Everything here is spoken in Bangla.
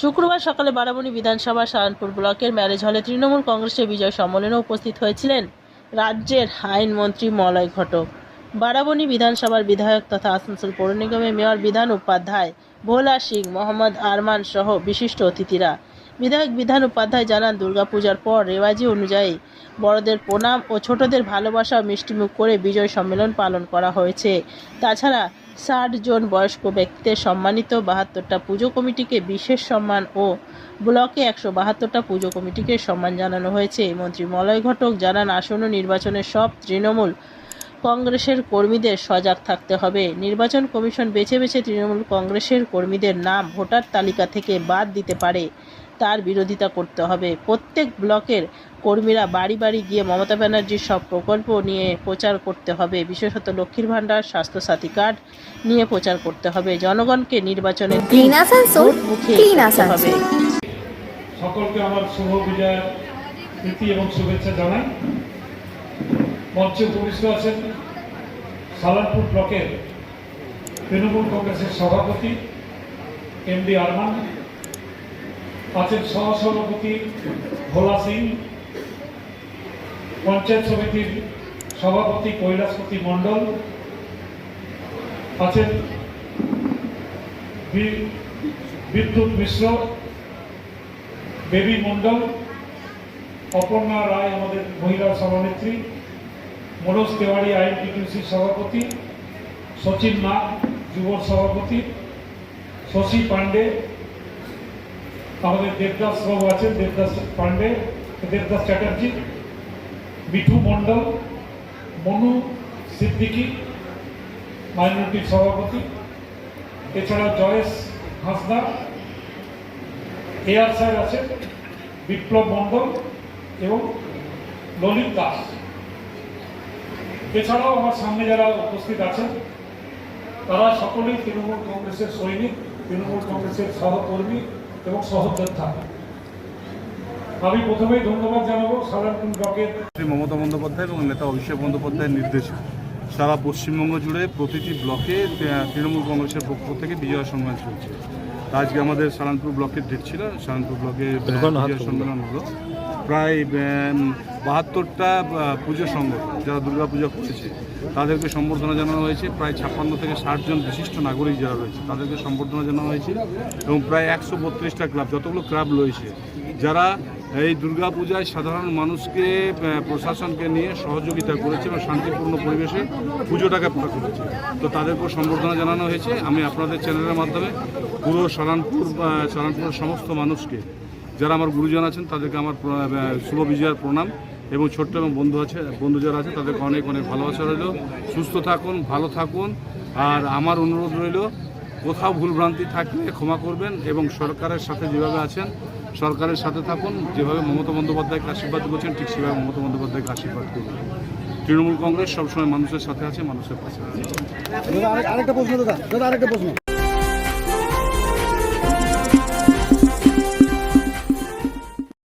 শুক্রবার সকালে বারামণি বিধানসভা সাহানপুর ব্লকের ম্যারেজ হলে তৃণমূল কংগ্রেসের বিজয় সম্মেলনে উপস্থিত হয়েছিলেন রাজ্যের আইনমন্ত্রী মলয় ঘটক। বারাবণী বিধানসভার বিধায়ক তথা আসানসোল পৌর নিগমের মেয়র বিধান উপাধ্যায়, ভোলা সিং, মোহাম্মদ আরমান সহ বিশিষ্ট অতিথিরা। বিধায়ক বিধান উপাধ্যায় জানান, দুর্গাপূজার পর রেওয়াজি অনুযায়ী বড়দের প্রণাম ও ছোটদের ভালোবাসা মিষ্টিমুখ করে বিজয় সম্মেলন পালন করা হয়েছে। তাছাড়া ষাট জন বয়স্ক ব্যক্তিদের সম্মানিত বাহাত্তরটা পুজো কমিটিকে বিশেষ সম্মান ও ব্লকে একশো বাহাত্তরটা পুজো কমিটিকে সম্মান জানানো হয়েছে। মন্ত্রী মলয় ঘটক জানান, আসন্ন নির্বাচনে সব তৃণমূল কংগ্রেসের কর্মীদের সজাগ থাকতে হবে। নির্বাচন কমিশন বেছে বেছে তৃণমূল কংগ্রেসের কর্মীদের নাম ভোটার তালিকা থেকে বাদ দিতে পারে, তার বিরোধিতা করতে হবে। প্রত্যেক ব্লকের কর্মীরা বাড়ি বাড়ি গিয়ে মমতা ব্যানার্জির সব প্রকল্প নিয়ে প্রচার করতে হবে। বিশেষত লক্ষ্মীর ভাণ্ডার স্বাস্থ্যসাথী কার্ড নিয়ে প্রচার করতে হবে। জনগণকে মুখে হবে। সকলকে আমার শুভ বিজয়ের প্রীতি এবং শুভেচ্ছা জানাই। মঞ্চে উপবিষ্ট আছেন সালারপুর ব্লকের তৃণমূল কংগ্রেসের সভাপতি এম ডি আরমান আছেন সহসভাপতি ভোলা সিং পঞ্চায়েত সমিতির সভাপতি কৈলাসপতি মণ্ডল, আছেন বিদ্যুৎ মিশ্র, বেবি মণ্ডল, অপর্ণা রায় আমাদের মহিলা সভানেত্রী, মনোজ তেওয়ারি আইএনটিটিউসির সভাপতি, সচিন নাগ যুব সভাপতি, শশী পাণ্ডে, আমাদের দেবদাস বাবু আছেন, দেবদাস পাণ্ডে, দেবদাস চ্যাটার্জি মিঠু মণ্ডল, মনু সিদ্দিকী মাইনরিটির সভাপতি এছাড়া জয়েশ হাসদা এআর স্যার আছেন, বিপ্লব মণ্ডল এবং ললিত দাস। এছাড়াও আমার সামনে যারা উপস্থিত আছেন, তারা সকলেই তৃণমূল কংগ্রেসের সৈনিক, তৃণমূল কংগ্রেসের সহকর্মী এবং সহযোদ্ধা। আমি প্রথমেই ধন্যবাদ জানাব সাধারণ ব্লকের শ্রী মমতা বন্দ্যোপাধ্যায় এবং নেতা অভিষেক বন্দ্যোপাধ্যায়ের নির্দেশে। সারা পশ্চিমবঙ্গ জুড়ে প্রতিটি ব্লকে তৃণমূল কংগ্রেসের পক্ষ থেকে বিজয় সম্মেলন চলছে। আজকে আমাদের সারানপুর ব্লকের ডেট ছিল। সারানপুর ব্লকে বিজয় সম্মেলন হলো। প্রায় বাহাত্তরটা পুজো সংগঠন যারা দুর্গা পূজা করেছে তাদেরকে সম্বর্ধনা জানানো হয়েছে। প্রায় ছাপ্পান্ন থেকে ষাট জন বিশিষ্ট নাগরিক যারা রয়েছে তাদেরকে সম্বর্ধনা জানানো হয়েছে। এবং প্রায় একশো বত্রিশটা ক্লাব যতগুলো ক্লাব রয়েছে যারা এই দুর্গা পূজায় সাধারণ মানুষকে প্রশাসনকে নিয়ে সহযোগিতা করেছে এবং শান্তিপূর্ণ পরিবেশে পুজোটাকে পার করেছে। তো তাদের তাদেরকেও সম্বর্ধনা জানানো হয়েছে। আমি আপনাদের চ্যানেলের মাধ্যমে পুরো সারানপুর সারানপুরের সমস্ত মানুষকে, যারা আমার গুরুজন আছেন, তাদেরকে আমার শুভ বিজয়ের প্রণাম এবং ছোট্ট এবং বন্ধু আছে, বন্ধু যারা আছে, তাদেরকে অনেক অনেক ভালোবাসা রইল। সুস্থ থাকুন, ভালো থাকুন। আর আমার অনুরোধ রইল, কোথাও ভুলভ্রান্তি থাকলে ক্ষমা করবেন এবং সরকারের সাথে যেভাবে আছেন সরকারের সাথে থাকুন, যেভাবে মমতা বন্দ্যোপাধ্যায়কে আশীর্বাদ করছেন, ঠিক সেভাবে মমতা বন্দ্যোপাধ্যায়কে আশীর্বাদ করুন তৃণমূল কংগ্রেস সবসময় মানুষের সাথে আছে, মানুষের পাশে আছে। আরেকটা প্রশ্ন, দাদা। দাদা, আরেকটা প্রশ্ন।